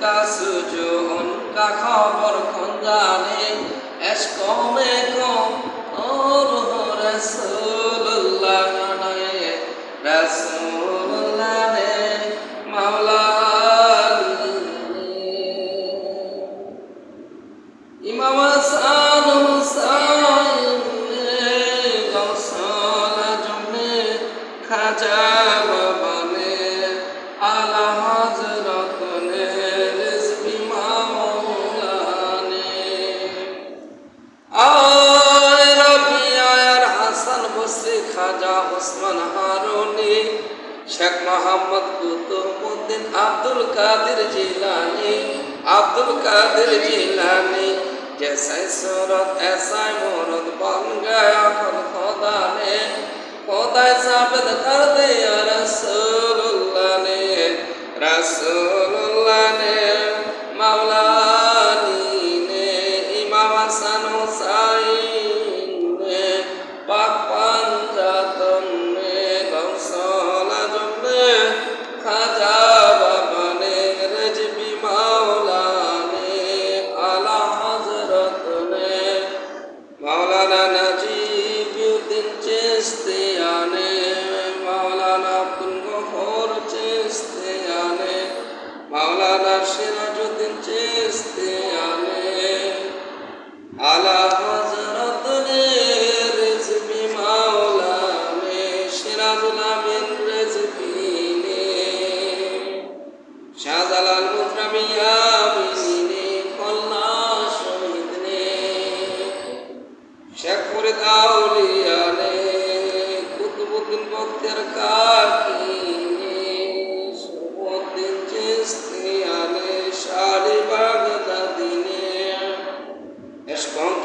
का सूझो उनका खबर खुदा ने ऐशको में को और हो रसूलुल्लाह ने रसूलुल्लाह ने मौला इमाम हसन हुसैन ने गौसल जुम्मे खजा ওসমান হারুনি, শেখ মোহাম্মদ কুতুবুদ্দিন আব্দুল কাদের জিলানি, আব্দুল কাদের জিলানি, জেসাই সুরত এসাই মুরত বন গয়া খোদা নে কর দে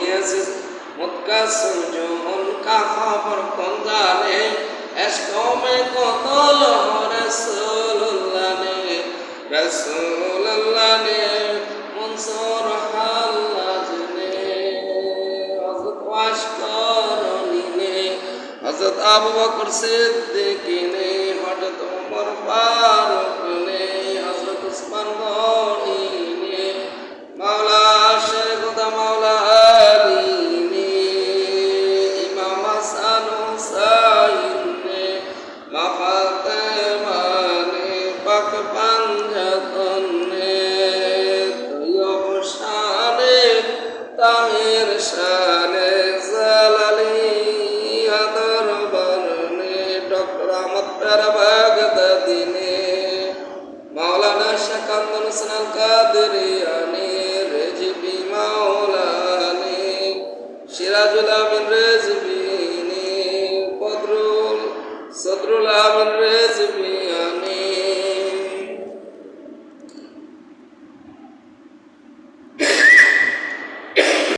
গিয়েছে মুদকা সঞ্জু মুনকা খবর কন্দানে এসকো মে কতল রসুল্লাহ নে রসুল্লাহ নে মনসুর হাল্লাজ নে হযরত ওয়াশকরনি নে হযরত তাহির শানে জালালি হাদার বরনে ডক্টর আহমদ পেরা বাগদাদি নে মাওলানা শেখ আব্দুল কাদেরিয়ানি রেজবি মাওলানি, সিরাজুল